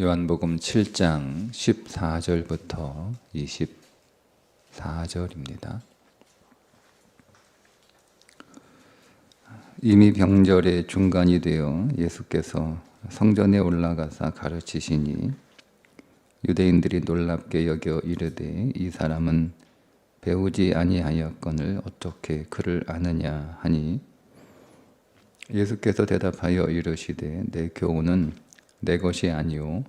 요한복음 7장 14절부터 24절입니다. 이미 병절의 중간이 되어 예수께서 성전에 올라가사 가르치시니 유대인들이 놀랍게 여겨 이르되 이 사람은 배우지 아니하였거늘 어떻게 그를 아느냐 하니 예수께서 대답하여 이르시되 내 교훈은 내 것이 아니요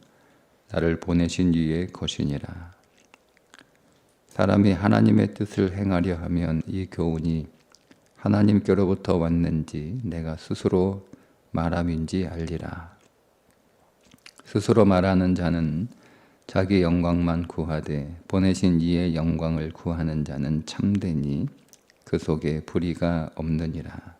나를 보내신 이의 것이니라. 사람이 하나님의 뜻을 행하려 하면 이 교훈이 하나님께로부터 왔는지 내가 스스로 말함인지 알리라. 스스로 말하는 자는 자기 영광만 구하되 보내신 이의 영광을 구하는 자는 참되니 그 속에 불의가 없느니라.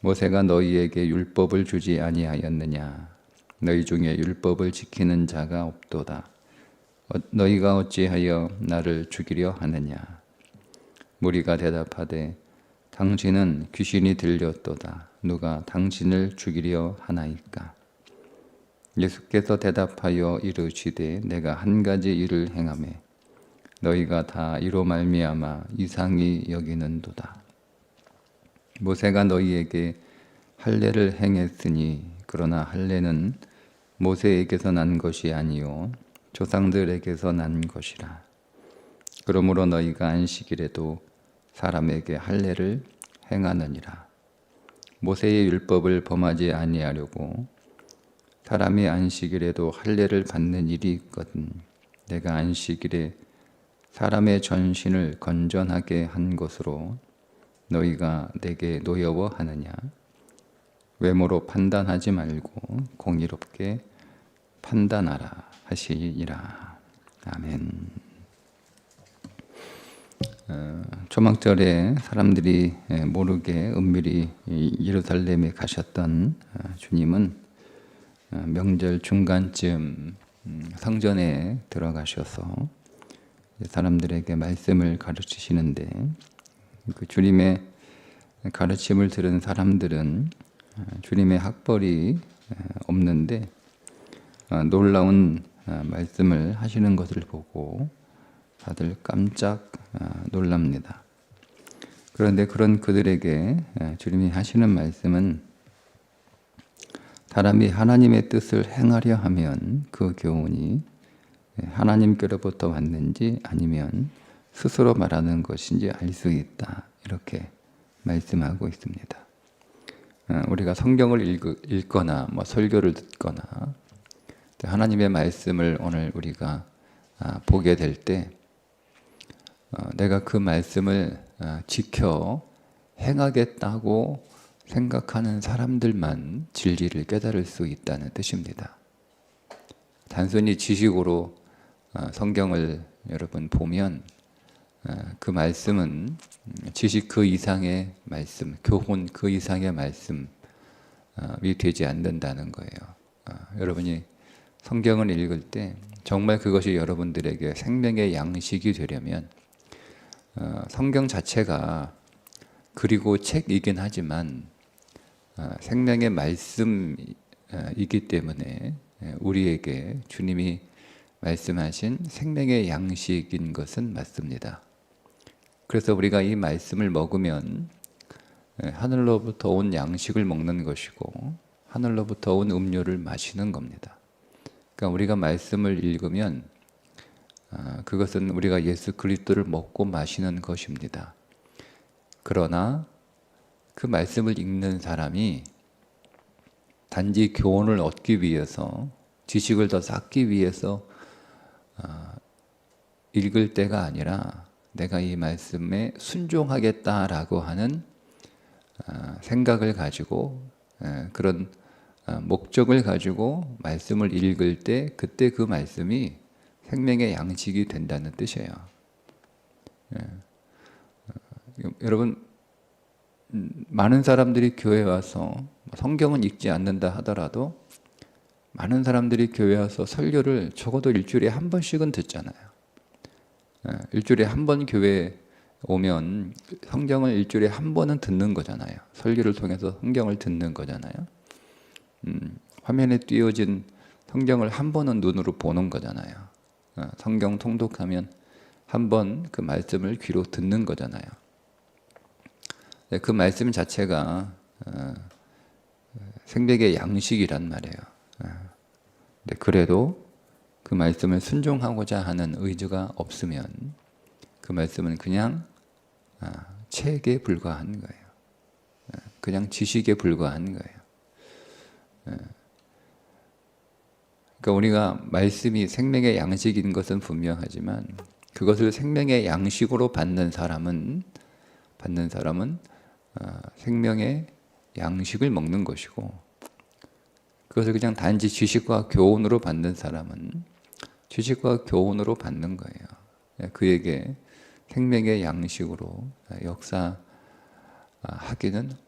모세가 너희에게 율법을 주지 아니하였느냐 너희 중에 율법을 지키는 자가 없도다. 어, 너희가 어찌하여 나를 죽이려 하느냐? 무리가 대답하되 당신은 귀신이 들렸도다. 누가 당신을 죽이려 하나이까? 예수께서 대답하여 이르시되 내가 한 가지 일을 행하매 너희가 다 이로 말미암아 이상히 여기는도다. 모세가 너희에게 할례를 행했으니 그러나 할례는 모세에게서 난 것이 아니요 조상들에게서 난 것이라. 그러므로 너희가 안식일에도 사람에게 할례를 행하느니라. 모세의 율법을 범하지 아니하려고 사람이 안식일에도 할례를 받는 일이 있거든 내가 안식일에 사람의 전신을 건전하게 한 것으로 너희가 내게 노여워하느냐 외모로 판단하지 말고 공의롭게 판단하라 하시니라 아멘. 어, 초막절에 사람들이 모르게 은밀히 예루살렘에 가셨던 어, 주님은 어, 명절 중간쯤 음, 성전에 들어가셔서 사람들에게 말씀을 가르치시는데 그 주님의 가르침을 들은 사람들은 주님의 학벌이 없는데 놀라운 말씀을 하시는 것을 보고 다들 깜짝 놀랍니다. 그런데 그런 그들에게 주님이 하시는 말씀은 사람이 하나님의 뜻을 행하려 하면 그 교훈이 하나님께로부터 왔는지 아니면 스스로 말하는 것인지 알 수 있다. 이렇게 말씀하고 있습니다. 어, 우리가 성경을 읽거나 뭐 설교를 듣거나 하나님의 말씀을 오늘 우리가 아, 보게 될때 어, 내가 그 말씀을 아, 지켜 행하겠다고 생각하는 사람들만 진리를 깨달을 수 있다는 뜻입니다. 단순히 지식으로 아, 성경을 여러분 보면 그 말씀은 지식 그 이상의 말씀, 교훈 그 이상의 말씀이 되지 않는다는 거예요. 여러분이 성경을 읽을 때 정말 그것이 여러분들에게 생명의 양식이 되려면 어, 성경 자체가 그리고 책이긴 하지만 어, 생명의 말씀이기 때문에 우리에게 주님이 말씀하신 생명의 양식인 것은 맞습니다. 그래서 우리가 이 말씀을 먹으면 하늘로부터 온 양식을 먹는 것이고 하늘로부터 온 음료를 마시는 겁니다. 그러니까 우리가 말씀을 읽으면 아, 그것은 우리가 예수 그리스도를 먹고 마시는 것입니다. 그러나 그 말씀을 읽는 사람이 단지 교훈을 얻기 위해서 지식을 더 쌓기 위해서 아, 읽을 때가 아니라 내가 이 말씀에 순종하겠다라고 하는 아, 생각을 가지고 그런 목적을 가지고 말씀을 읽을 때 그때 그 말씀이 생명의 양식이 된다는 뜻이에요. 예. 어, 여러분 음, 많은 사람들이 교회 와서 성경은 읽지 않는다 하더라도 많은 사람들이 교회 와서 설교를 적어도 일주일에 한 번씩은 듣잖아요. 예, 일주일에 한 번 교회 오면 성경을 일주일에 한 번은 듣는 거잖아요. 설교를 통해서 성경을 듣는 거잖아요. 음, 화면에 띄어진 성경을 한 번은 눈으로 보는 거잖아요. 어, 성경 통독하면 한 번 그 말씀을 귀로 듣는 거잖아요. 네, 그 말씀 자체가 어, 생명의 양식이란 말이에요. 어, 네, 그래도 그 말씀을 순종하고자 하는 의지가 없으면 그 말씀은 그냥 아, 책에 불과한 거예요. 어, 그냥 지식에 불과한 거예요. 어, 그러니까 우리가 말씀이 생명의 양식인 것은 분명하지만 그것을 생명의 양식으로 받는 사람은 받는 사람은 어, 생명의 양식을 먹는 것이고 그것을 그냥 단지 지식과 교훈으로 받는 사람은 지식과 교훈으로 받는 거예요. 예, 그에게 생명의 양식으로 역사하기는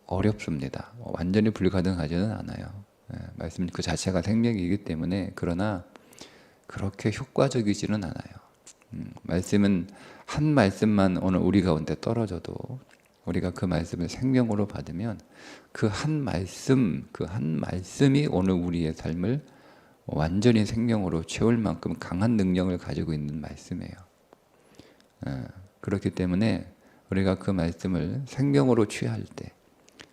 어렵습니다. 완전히 불가능하지는 않아요. 예, 말씀 그 자체가 생명이기 때문에 그러나 그렇게 효과적이지는 않아요. 음, 말씀은 한 말씀만 오늘 우리 가운데 떨어져도 우리가 그 말씀을 생명으로 받으면 그 한 말씀, 그 한 말씀이 오늘 우리의 삶을 완전히 생명으로 채울 만큼 강한 능력을 가지고 있는 말씀이에요. 어, 그렇기 때문에 우리가 그 말씀을 생명으로 취할 때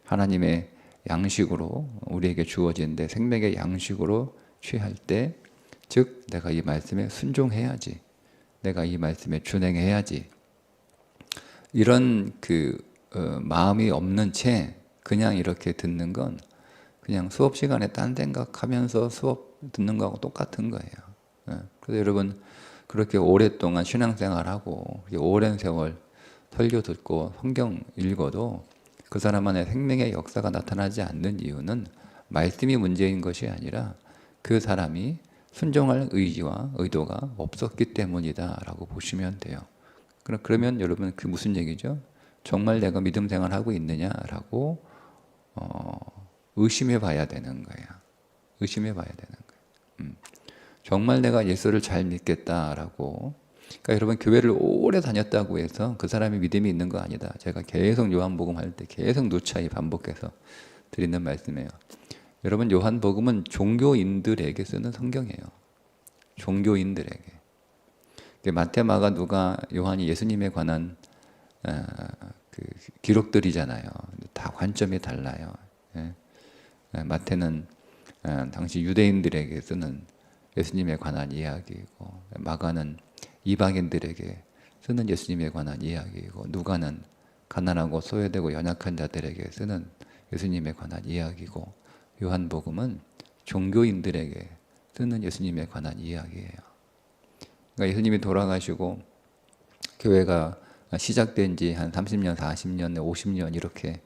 하나님의 양식으로 우리에게 주어진데 생명의 양식으로 취할 때 즉 내가 이 말씀에 순종해야지 내가 이 말씀에 준행해야지 이런 그 어, 마음이 없는 채 그냥 이렇게 듣는 건 그냥 수업 시간에 딴 생각하면서 수업 듣는 거하고 똑같은 거예요. 예. 그래서 여러분 그렇게 오랫동안 신앙생활하고 오랜 세월 설교 듣고 성경 읽어도 그 사람 안에 생명의 역사가 나타나지 않는 이유는 말씀이 문제인 것이 아니라 그 사람이 순종할 의지와 의도가 없었기 때문이다라고 보시면 돼요. 그러면 여러분 그 무슨 얘기죠? 정말 내가 믿음 생활하고 있느냐라고 어, 의심해 봐야 되는 거예요. 의심해 봐야 되는. 음. 정말 내가 예수를 잘 믿겠다라고. 그러니까 여러분 교회를 오래 다녔다고 해서 그 사람이 믿음이 있는 거 아니다. 제가 계속 요한복음 할 때 계속 누차히 반복해서 드리는 말씀이에요. 여러분 요한복음은 종교인들에게 쓰는 성경이에요. 종교인들에게. 마태, 마가, 누가, 요한이 예수님에 관한 어, 그 기록들이잖아요. 다 관점이 달라요. 예. 마태는 어, 당시 유대인들에게 쓰는 예수님에 관한 이야기이고 마가는 이방인들에게 쓰는 예수님에 관한 이야기이고 누가는 가난하고 소외되고 연약한 자들에게 쓰는 예수님에 관한 이야기고 요한복음은 종교인들에게 쓰는 예수님에 관한 이야기예요. 그러니까 예수님이 돌아가시고 교회가 시작된 지 한 30년, 40년, 50년 이렇게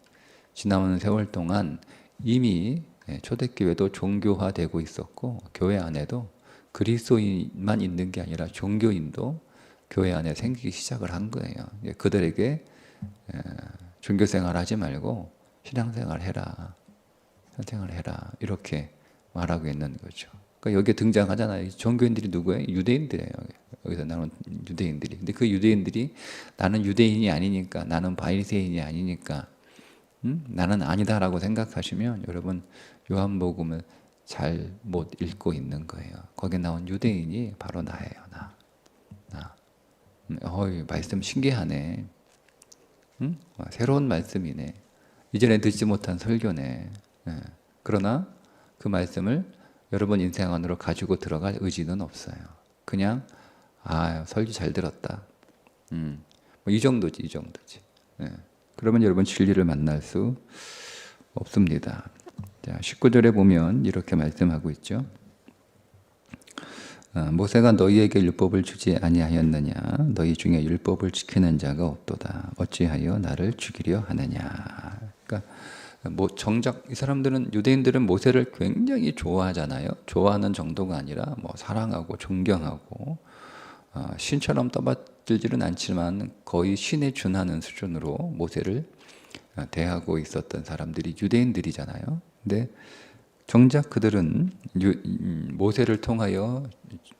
지나오는 세월 동안 이미 초대교회도 종교화되고 있었고 교회 안에도 그리스도인만 있는 게 아니라 종교인도 교회 안에 생기기 시작을 한 거예요. 그들에게 종교 생활 하지 말고 신앙생활 해라. 선생을 해라 이렇게 말하고 있는 거죠. 그러니까 여기에 등장하잖아요. 종교인들이 누구예요? 유대인들이에요. 여기서 나는 유대인들이. 근데 그 유대인들이 나는 유대인이 아니니까, 나는 바리새인이 아니니까, 음? 나는 아니다라고 생각하시면 여러분 요한복음을 잘 못 읽고 있는 거예요. 거기 나온 유대인이 바로 나예요. 나. 나. 음, 어이 말씀 신기하네. 음? 새로운 말씀이네. 이전에 듣지 못한 설교네. 예. 그러나 그 말씀을 여러분 인생 안으로 가지고 들어갈 의지는 없어요. 그냥 아 설교 잘 들었다. 음, 뭐 이 정도지 이 정도지. 예. 그러면 여러분 진리를 만날 수 없습니다. 자, 19절에 보면 이렇게 말씀하고 있죠. 아, 모세가 너희에게 율법을 주지 아니하였느냐 너희 중에 율법을 지키는 자가 없도다 어찌하여 나를 죽이려 하느냐 그러니까 뭐 정작 이 사람들은 유대인들은 모세를 굉장히 좋아하잖아요. 좋아하는 정도가 아니라 뭐 사랑하고 존경하고 어, 신처럼 떠받 들지는 않지만 거의 신에 준하는 수준으로 모세를 어, 대하고 있었던 사람들이 유대인들이잖아요. 근데 정작 그들은 유, 음, 모세를 통하여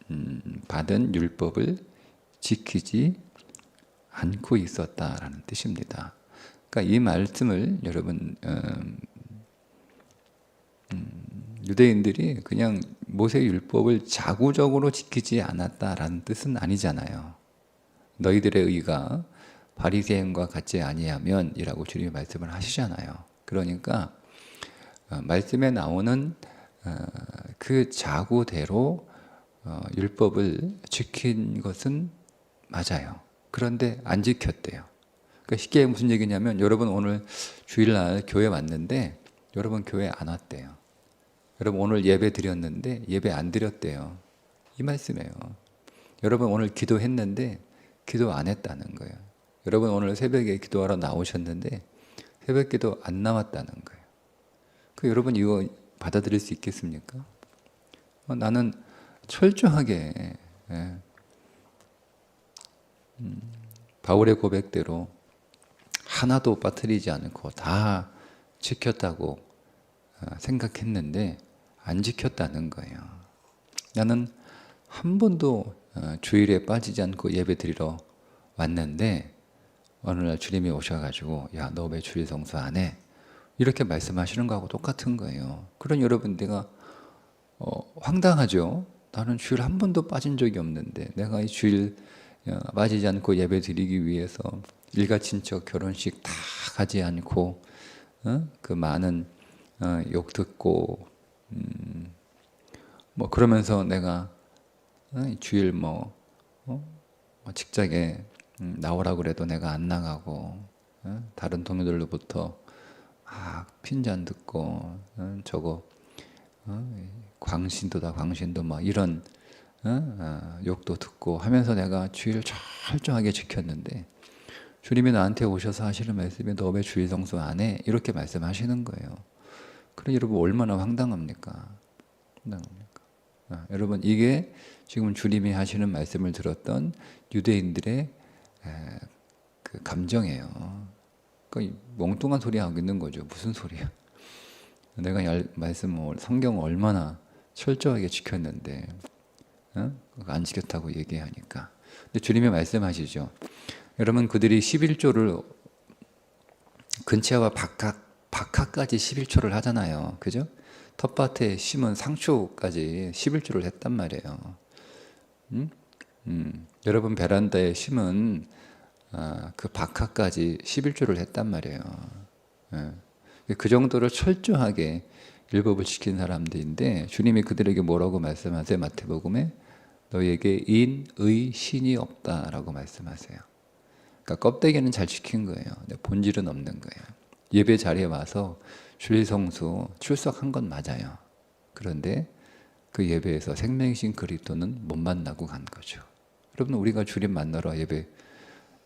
음, 받은 율법을 지키지 않고 있었다라는 뜻입니다. 그러니까 이 말씀을 여러분 음, 음, 유대인들이 그냥 모세 율법을 자구적으로 지키지 않았다라는 뜻은 아니잖아요. 너희들의 의가 바리새인과 같지 아니하면이라고 주님이 말씀을 하시잖아요. 그러니까 어, 말씀에 나오는 어, 그 자구대로 어, 율법을 지킨 것은 맞아요. 그런데 안 지켰대요. 그러니까 쉽게 무슨 얘기냐면 여러분 오늘 주일날 교회 왔는데 여러분 교회 안 왔대요. 여러분 오늘 예배 드렸는데 예배 안 드렸대요. 이 말씀이에요. 여러분 오늘 기도했는데 기도 안 했다는 거예요. 여러분 오늘 새벽에 기도하러 나오셨는데 새벽 기도 안 나왔다는 거예요. 그 여러분 이거 받아들일 수 있겠습니까? 어, 나는 철저하게 예. 음, 바울의 고백대로 하나도 빠뜨리지 않고 다 지켰다고 어, 생각했는데 안 지켰다는 거예요. 나는 한 번도 어, 주일에 빠지지 않고 예배 드리러 왔는데 어느 날 주님이 오셔가지고 야 너 왜 주일 성수 안 해? 이렇게 말씀하시는 거하고 똑같은 거예요. 그런 여러분 내가 어, 황당하죠. 나는 주일 한 번도 빠진 적이 없는데 내가 이 주일 어, 빠지지 않고 예배 드리기 위해서 일가 친척 결혼식 다 가지 않고 어? 그 많은 어, 욕 듣고 음, 뭐 그러면서 내가 어, 주일 뭐 어? 뭐 직장에 음, 나오라고 그래도 내가 안 나가고 어? 다른 동료들로부터 막 핀잔 듣고 어? 저거 어? 광신도다 광신도 막 이런 어? 어, 욕도 듣고 하면서 내가 주의를 철저하게 지켰는데 주님이 나한테 오셔서 하시는 말씀이 너 왜 주일 성수 안 해? 이렇게 말씀하시는 거예요. 그래 여러분 얼마나 황당합니까? 황당합니까? 아, 여러분 이게 지금 주님이 하시는 말씀을 들었던 유대인들의 에, 그 감정이에요. 그 멍뚱한 소리 하고 있는 거죠. 무슨 소리야? 내가 열, 말씀 성경 얼마나 철저하게 지켰는데 어? 안 지켰다고 얘기하니까. 근데 주님이 말씀하시죠. 여러분 그들이 11조를 근처와 바깥 박하까지 11조를 하잖아요. 그죠? 텃밭에 심은 상추까지 11조를 했단 말이에요. 음? 음. 여러분 베란다에 심은 아, 그 박하까지 11조를 했단 말이에요. 예. 그 정도로 철저하게 율법을 지킨 사람들인데 주님이 그들에게 뭐라고 말씀하세요? 마태복음에 너희에게 인, 의, 신이 없다라고 말씀하세요. 그러니까 껍데기는 잘 지킨 거예요. 본질은 없는 거예요. 예배 자리에 와서 주일 성수 출석한 건 맞아요. 그런데 그 예배에서 생명이신 그리스도는 못 만나고 간 거죠. 여러분 우리가 주님 만나러 예배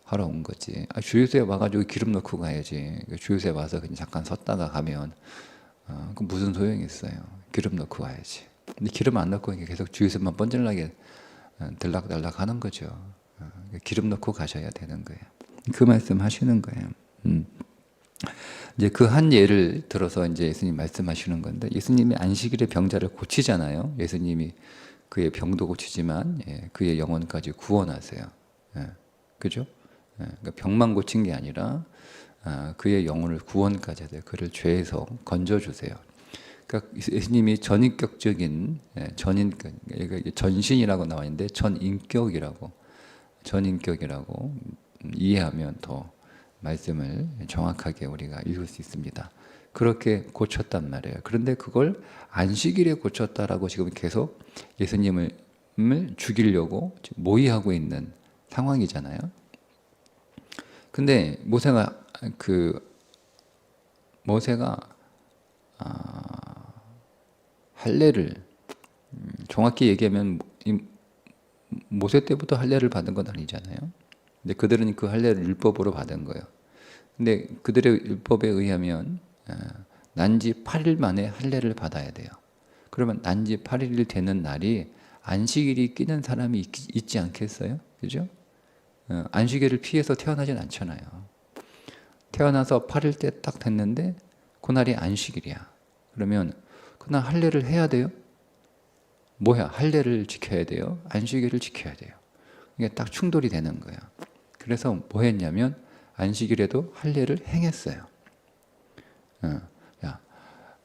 하러 온 거지. 아, 주유소에 와가지고 기름 넣고 가야지. 주유소에 와서 그냥 잠깐 섰다가 가면 어, 그 무슨 소용이 있어요. 기름 넣고 가야지. 근데 기름 안 넣고 계속 주유소만 번질나게 어, 들락달락 하는 거죠. 어, 기름 넣고 가셔야 되는 거예요. 그 말씀 하시는 거예요. 음. 이제 그 한 예를 들어서 이제 예수님 말씀하시는 건데 예수님이 안식일에 병자를 고치잖아요. 예수님이 그의 병도 고치지만 예, 그의 영혼까지 구원하세요. 예, 그죠? 예, 그러니까 병만 고친 게 아니라 아, 그의 영혼을 구원까지 하세요. 그를 죄에서 건져 주세요. 그러니까 예수님이 전인격적인 예, 전인 그러니까 전신이라고 나와 있는데 전인격이라고 전인격이라고 이해하면 더 말씀을 정확하게 우리가 읽을 수 있습니다. 그렇게 고쳤단 말이에요. 그런데 그걸 안식일에 고쳤다라고 지금 계속 예수님을 죽이려고 모의하고 있는 상황이잖아요. 근데 모세가 그 모세가 아, 할례를 음, 정확히 얘기하면 모세 때부터 할례를 받은 건 아니잖아요. 근데 그들은 그 할례를 율법으로 받은 거예요. 근데 그들의 율법에 의하면 아, 난지 8일 만에 할례를 받아야 돼요. 그러면 난지 8일이 되는 날이 안식일이 끼는 사람이 있, 지 않겠어요? 그죠? 어, 안식일을 피해서 태어나진 않잖아요. 태어나서 8일 때 딱 됐는데 그날이 안식일이야. 그러면 그날 할례를 해야 돼요? 뭐야? 할례를 지켜야 돼요? 안식일을 지켜야 돼요. 이게 딱 충돌이 되는 거예요. 그래서 뭐 했냐면 안식일에도 할례를 행했어요. 어, 야,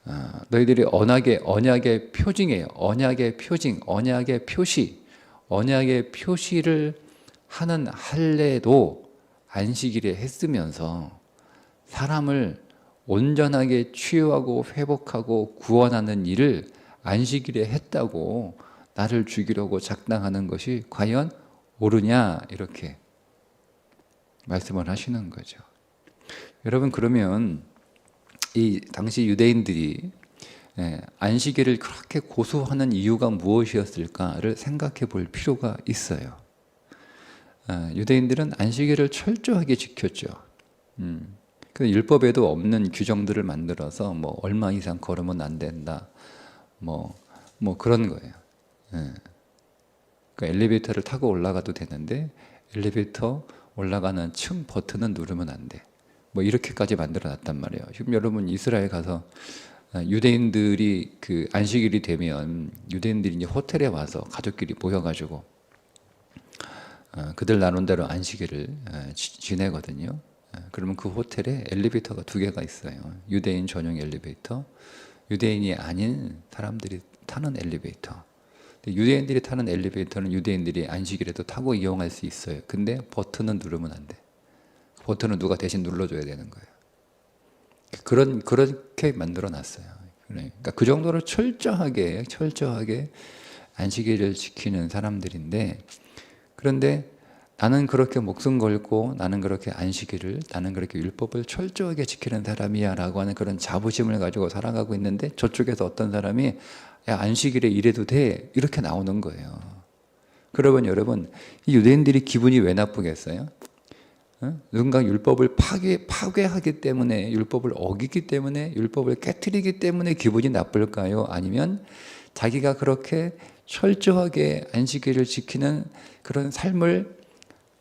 어, 아, 너희들이 언약의 언약의 표징이에요. 언약의 표징, 언약의 표시, 언약의 표시를 하는 할례도 안식일에 했으면서 사람을 온전하게 치유하고 회복하고 구원하는 일을 안식일에 했다고 나를 죽이려고 작당하는 것이 과연 옳으냐 이렇게 말씀을 하시는 거죠. 여러분 그러면 이 당시 유대인들이 예, 안식일을 그렇게 고수하는 이유가 무엇이었을까를 생각해 볼 필요가 있어요. 아, 유대인들은 안식일을 철저하게 지켰죠. 음, 그 율법에도 없는 규정들을 만들어서 뭐 얼마 이상 걸으면 안 된다, 뭐뭐 그런 거예요. 예. 그러니까 엘리베이터를 타고 올라가도 되는데 엘리베이터 올라가는 층 버튼은 누르면 안 돼. 뭐 이렇게까지 만들어 놨단 말이에요. 지금 여러분 이스라엘 가서 아, 유대인들이 그 안식일이 되면 유대인들이 이제 호텔에 와서 가족끼리 모여가지고 아, 그들 나눈 대로 안식일을 아, 지- 지내거든요. 아, 그러면 그 호텔에 엘리베이터가 두 개가 있어요. 유대인 전용 엘리베이터, 유대인이 아닌 사람들이 타는 엘리베이터. 유대인들이 타는 엘리베이터는 유대인들이 안식일에도 타고 이용할 수 있어요. 근데 버튼은 누르면 안 돼. 버튼은 누가 대신 눌러줘야 되는 거예요. 그런 그렇게 만들어 놨어요. 그러니까 그 정도로 철저하게 철저하게 안식일을 지키는 사람들인데 그런데 나는 그렇게 목숨 걸고 나는 그렇게 안식일을 나는 그렇게 율법을 철저하게 지키는 사람이야라고 하는 그런 자부심을 가지고 살아가고 있는데 저쪽에서 어떤 사람이 야 안식일에 이래도 돼 이렇게 나오는 거예요. 그러면 여러분 이 유대인들이 기분이 왜 나쁘겠어요? 어? 누군가 율법을 파괴, 파괴하기 때문에 율법을 어기기 때문에 율법을 깨뜨리기 때문에 기분이 나쁠까요? 아니면 자기가 그렇게 철저하게 안식일을 지키는 그런 삶을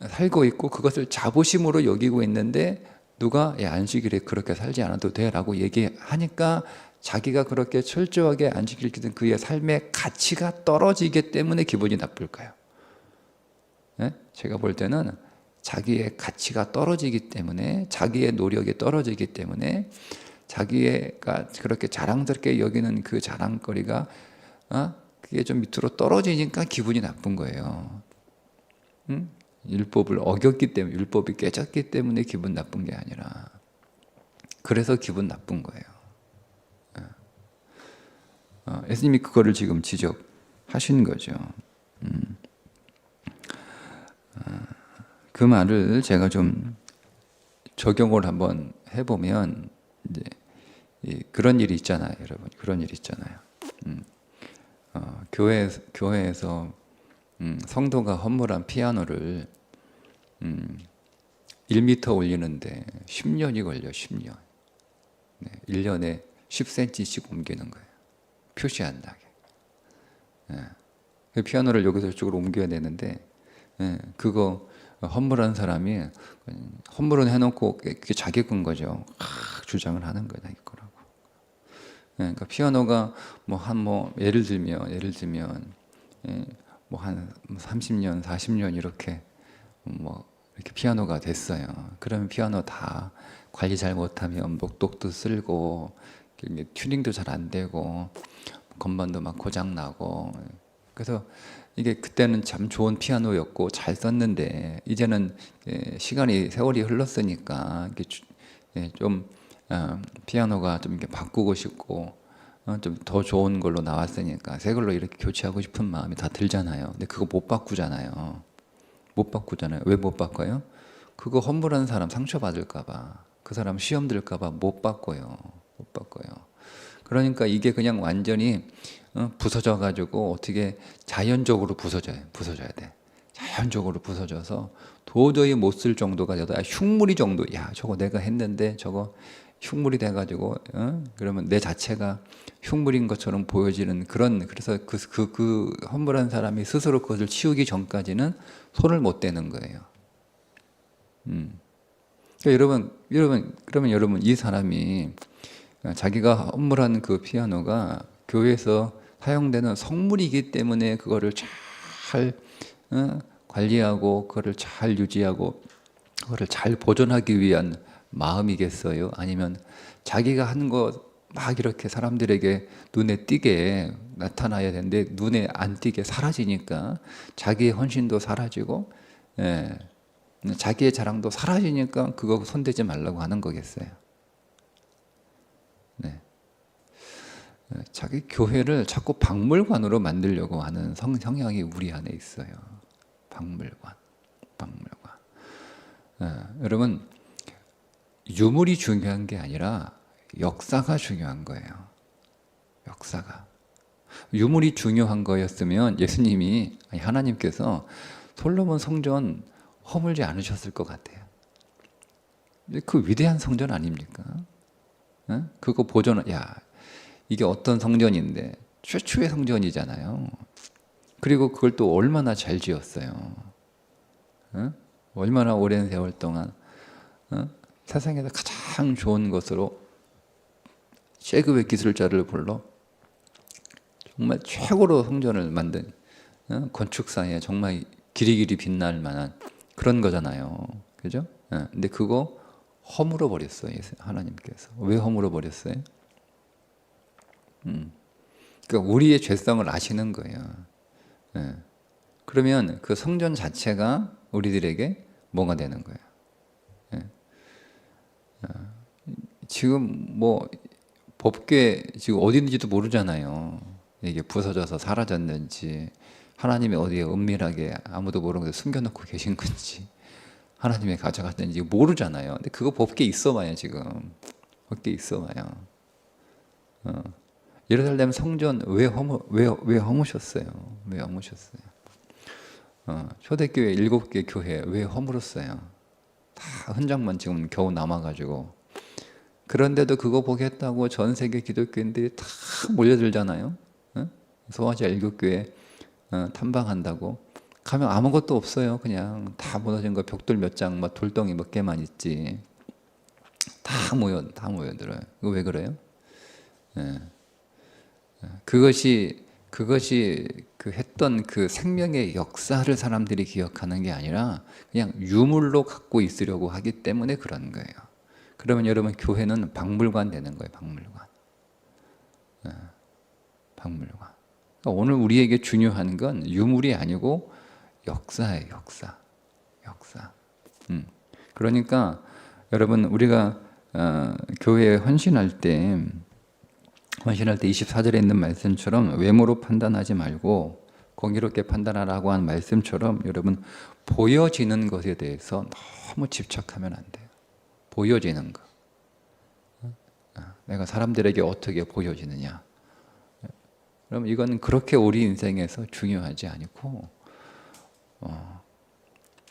살고 있고 그것을 자부심으로 여기고 있는데 누가 야, 안식일에 그렇게 살지 않아도 돼라고 얘기하니까 자기가 그렇게 철저하게 안식일 지키는 그의 삶의 가치가 떨어지기 때문에 기분이 나쁠까요? 예? 제가 볼 때는 자기의 가치가 떨어지기 때문에 자기의 노력이 떨어지기 때문에 자기가 그렇게 자랑스럽게 여기는 그 자랑거리가 어? 그게 좀 밑으로 떨어지니까 기분이 나쁜 거예요. 응? 율법을 어겼기 때문에 율법이 깨졌기 때문에 기분 나쁜 게 아니라 그래서 기분 나쁜 거예요. 어. 어, 예수님이 그거를 지금 지적하신 거죠. 음. 그 말을 제가 좀 적용을 한번 해보면 이제 이 그런 일이 있잖아요, 여러분. 그런 일이 있잖아요. 음, 어, 교회 교회에서 음, 성도가 헌물한 피아노를 음, 1m 올리는데 10년이 걸려 10년. 네, 1년에 10cm씩 옮기는 거예요. 표시 안 나게. 예. 그 피아노를 여기서 저쪽으로 옮겨야 되는데 예, 그거 헌물한 사람이 헌물은 해놓고 그게 자기 건 거죠. 아, 주장을 하는 거야 자기 거라고. 예, 그러니까 피아노가 뭐 한뭐 예를 들면 예를 들면 예, 뭐한 30년, 40년 이렇게 뭐 이렇게 피아노가 됐어요. 그러면 피아노 다 관리 잘 못하면 목독도 쓸고 튜닝도 잘 안 되고 건반도 막 고장 나고 그래서 이게 그때는 참 좋은 피아노였고 잘 썼는데 이제는 예, 시간이 세월이 흘렀으니까 예, 좀 어, 피아노가 좀 이렇게 바꾸고 싶고 어, 좀더 좋은 걸로 나왔으니까 새 걸로 이렇게 교체하고 싶은 마음이 다 들잖아요. 근데 그거 못 바꾸잖아요. 못 바꾸잖아요. 왜 못 바꿔요? 그거 헌물하는 사람 상처 받을까봐 그 사람 시험 들까봐 못 바꿔요. 못 바꿔요. 그러니까 이게 그냥 완전히 어, 부서져 가지고 어떻게 자연적으로 부서져요. 부서져야 돼. 자연적으로 부서져서 도저히 못 쓸 정도가 되다. 아, 흉물이 정도. 야, 저거 내가 했는데 저거 흉물이 돼 가지고 어? 그러면 내 자체가 흉물인 것처럼 보여지는 그런 그래서 그그그 헌물한 사람이 스스로 그것을 치우기 전까지는 손을 못 대는 거예요. 음. 그러니까 여러분, 여러분, 그러면 여러분 이 사람이 자기가 헌물한 그 피아노가 교회에서 사용되는 성물이기 때문에 그거를 잘 어, 관리하고 그거를 잘 유지하고 그거를 잘 보존하기 위한 마음이겠어요? 아니면 자기가 한거막 이렇게 사람들에게 눈에 띄게 나타나야 되는데 눈에 안 띄게 사라지니까 자기의 헌신도 사라지고 예, 자기의 자랑도 사라지니까 그거 손대지 말라고 하는 거겠어요. 네. 예, 자기 교회를 자꾸 박물관으로 만들려고 하는 성, 성향이 우리 안에 있어요. 박물관, 박물관. 예, 여러분 유물이 중요한 게 아니라 역사가 중요한 거예요. 역사가. 유물이 중요한 거였으면 예수님이 아니 하나님께서 솔로몬 성전 허물지 않으셨을 것 같아요. 그 위대한 성전 아닙니까? 어? 그거 보존 야 이게 어떤 성전인데 최초의 성전이잖아요. 그리고 그걸 또 얼마나 잘 지었어요. 어? 얼마나 오랜 세월 동안 어? 세상에서 가장 좋은 것으로 셰그웨 기술자를 불러 정말 최고로 성전을 만든 어? 건축사에 정말 길이길이 빛날 만한 그런 거잖아요. 그죠? 어, 근데 그거 허물어 버렸어요. 하나님께서. 왜 허물어 버렸어요? 음. 그러니까 우리의 죄성을 아시는 거예요. 예. 그러면 그 성전 자체가 우리들에게 뭐가 되는 거예요? 예. 어, 지금 뭐 법궤 지금 어디 있는지도 모르잖아요. 이게 부서져서 사라졌는지 하나님이 어디에 은밀하게 아무도 곳에 숨겨놓고 계신 건지 하나님이 가져갔는지 모르잖아요. 근데 그거 법궤 있어봐요 지금 법궤 있어봐요. 어. 예루살렘 성전 왜 허무 왜왜 허무셨어요? 왜 허무셨어요? 어, 초대교회 일곱 개 교회 왜 허물었어요? 다 흔적만 지금 겨우 남아가지고 그런데도 그거 보겠다고 전 세계 기독교인들이 다 몰려들잖아요. 어? 소아시아 일곱 교회 어, 탐방한다고 가면 아무것도 없어요. 그냥 다 무너진 거 벽돌 몇 장, 막 돌덩이 몇 개만 있지. 다 모여 다 모여들어요. 이거 왜 그래요? 예. 그것이 그것이 그 했던 그 생명의 역사를 사람들이 기억하는 게 아니라 그냥 유물로 갖고 있으려고 하기 때문에 그런 거예요. 그러면 여러분 교회는 박물관 되는 거예요. 박물관. 예, 박물관. 그러니까 오늘 우리에게 중요한 건 유물이 아니고 역사예요. 역사. 역사. 음. 그러니까 여러분 우리가 어, 교회에 헌신할 때 헌신할 때 24절에 있는 말씀처럼 외모로 판단하지 말고 공의롭게 판단하라고 한 말씀처럼 여러분 보여지는 것에 대해서 너무 집착하면 안 돼요. 보여지는 거. 어? 내가 사람들에게 어떻게 보여지느냐. 그럼 이건 그렇게 우리 인생에서 중요하지 않고 어,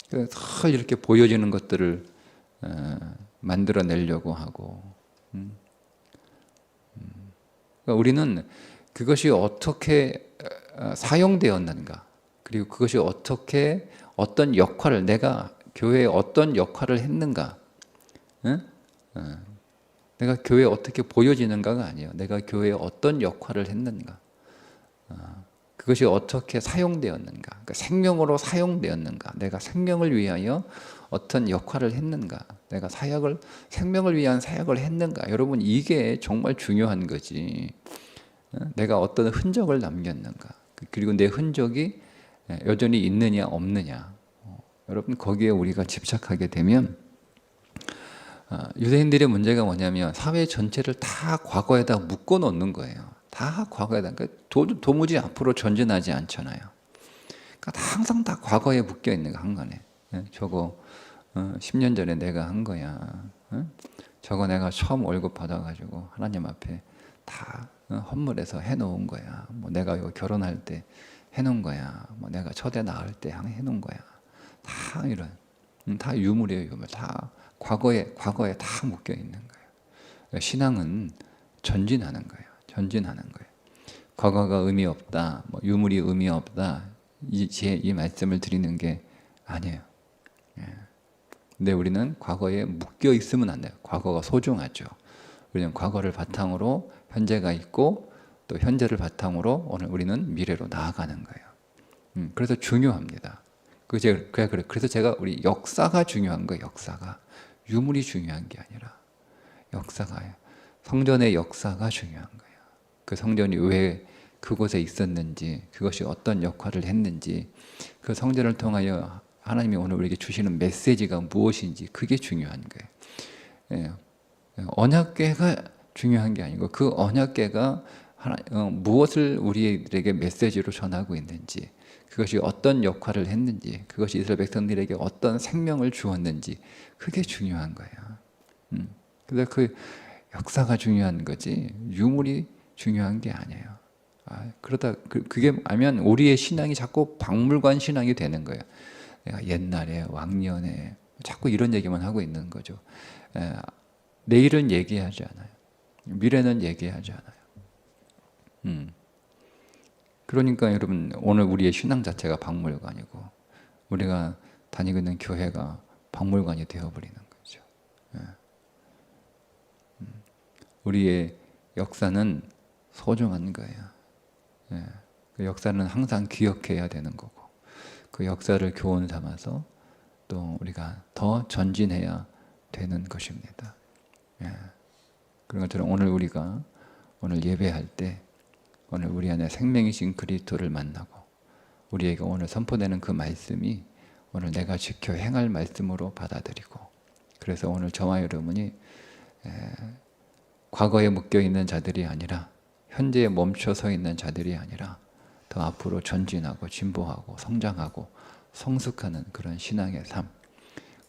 늘 이렇게 보여지는 것들을 어, 만들어내려고 하고 음. 그러니까 우리는 그것이 어떻게 어, 사용되었는가 그리고 그것이 어떻게 어떤 역할을 내가 교회에 어떤 역할을 했는가 응? 어. 내가 교회에 어떻게 보여지는가가 아니에요 내가 교회에 어떤 역할을 했는가 어. 그것이 어떻게 사용되었는가? 그러니까 생명으로 사용되었는가? 내가 생명을 위하여 어떤 역할을 했는가? 내가 사역을 생명을 위한 사역을 했는가? 여러분 이게 정말 중요한 거지. 어? 내가 어떤 흔적을 남겼는가? 그리고 내 흔적이 여전히 있느냐 없느냐? 어, 여러분 거기에 우리가 집착하게 되면 어, 유대인들의 문제가 뭐냐면 사회 전체를 다 과거에다 묶어 놓는 거예요 다 과거에다 그러니까 도, 도무지 앞으로 전진하지 않잖아요 그러니까 다 항상 다 과거에 묶여 있는 거 한간에 예, 저거 어, 10년 전에 내가 한 거야. 어? 저거 내가 처음 월급 받아가지고 하나님 앞에 다 어, 헌물해서 해놓은 거야. 뭐 내가 이거 결혼할 때 해놓은 거야. 뭐 내가 첫애 낳을 때 해놓은 거야. 다 이런 음, 다 유물이에요. 유물 다 과거에 과거에 다 묶여 있는 거예요. 신앙은 전진하는 거예요. 전진하는 거예요. 과거가 의미 없다. 뭐 유물이 의미 없다. 이제이 말씀을 드리는 게 아니에요. 예. 근데 우리는 과거에 묶여 있으면 안 돼요. 과거가 소중하죠. 우리는 과거를 바탕으로 현재가 있고 또 현재를 바탕으로 오늘 우리는 미래로 나아가는 거예요. 음, 그래서 중요합니다. 그 그래 그래. 그래서 제가 우리 역사가 중요한 거예요. 역사가 유물이 중요한 게 아니라 역사가요. 성전의 역사가 중요한 거예요. 그 성전이 왜 그곳에 있었는지, 그것이 어떤 역할을 했는지, 그 성전을 통하여 하나님이 오늘 우리에게 주시는 메시지가 무엇인지 그게 중요한 거예요. 예. 언약궤가 중요한 게 아니고 그 언약궤가 하나, 어, 무엇을 우리에게 메시지로 전하고 있는지, 그것이 어떤 역할을 했는지, 그것이 이스라엘 백성들에게 어떤 생명을 주었는지, 그게 중요한 거예요. 음. 그래서 그 역사가 중요한 거지 유물이 중요한 게 아니에요. 아, 그러다 그, 그게 아면 우리의 신앙이 자꾸 박물관 신앙이 되는 거예요. 옛날에 왕년에 자꾸 이런 얘기만 하고 있는 거죠. 에, 내일은 얘기하지 않아요. 미래는 얘기하지 않아요. 음. 그러니까 여러분 오늘 우리의 신앙 자체가 박물관이고 우리가 다니고 있는 교회가 박물관이 되어버리는 거죠. 예. 음. 우리의 역사는 소중한 거예요. 예. 그 역사는 항상 기억해야 되는 거고 그 역사를 교훈 삼아서 또 우리가 더 전진해야 되는 것입니다. 예. 그런 것처럼 오늘 우리가 오늘 예배할 때 오늘 우리 안에 생명이신 그리스도를 만나고 우리에게 오늘 선포되는 그 말씀이 오늘 내가 지켜 행할 말씀으로 받아들이고 그래서 오늘 저와 여러분이 에, 과거에 묶여 있는 자들이 아니라 현재에 멈춰 서 있는 자들이 아니라 더 앞으로 전진하고 진보하고 성장하고 성숙하는 그런 신앙의 삶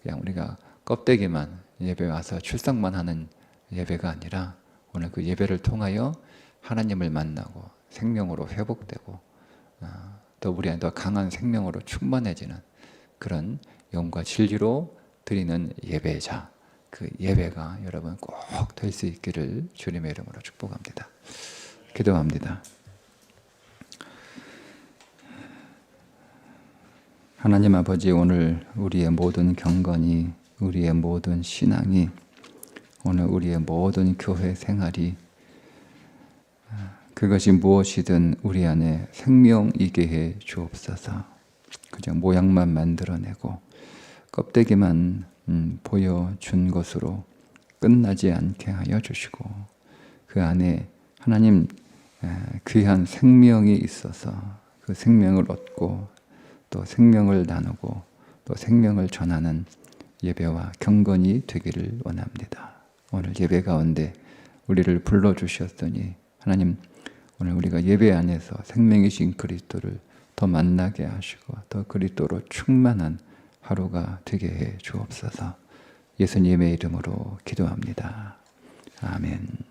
그냥 우리가 껍데기만 예배 와서 출석만 하는 예배가 아니라 오늘 그 예배를 통하여 하나님을 만나고 생명으로 회복되고 아, 또 우리 안에 더 강한 생명으로 충만해지는 그런 영과 진리로 드리는 예배자 그 예배가 여러분 꼭 될 수 있기를 주님의 이름으로 축복합니다. 기도합니다. 하나님 아버지 오늘 우리의 모든 경건이 우리의 모든 신앙이 오늘 우리의 모든 교회 생활이 그것이 무엇이든 우리 안에 생명이게 해 주옵소서. 그저 모양만 만들어내고 껍데기만 음, 보여준 것으로 끝나지 않게 하여 주시고 그 안에 하나님 귀한 생명이 있어서 그 생명을 얻고 또 생명을 나누고 또 생명을 전하는 예배와 경건이 되기를 원합니다. 오늘 예배 가운데 우리를 불러 주셨더니 하나님 오늘 우리가 예배 안에서 생명이신 그리스도를 더 만나게 하시고 더 그리스도로 충만한 하루가 되게 해 주옵소서. 예수님의 이름으로 기도합니다. 아멘.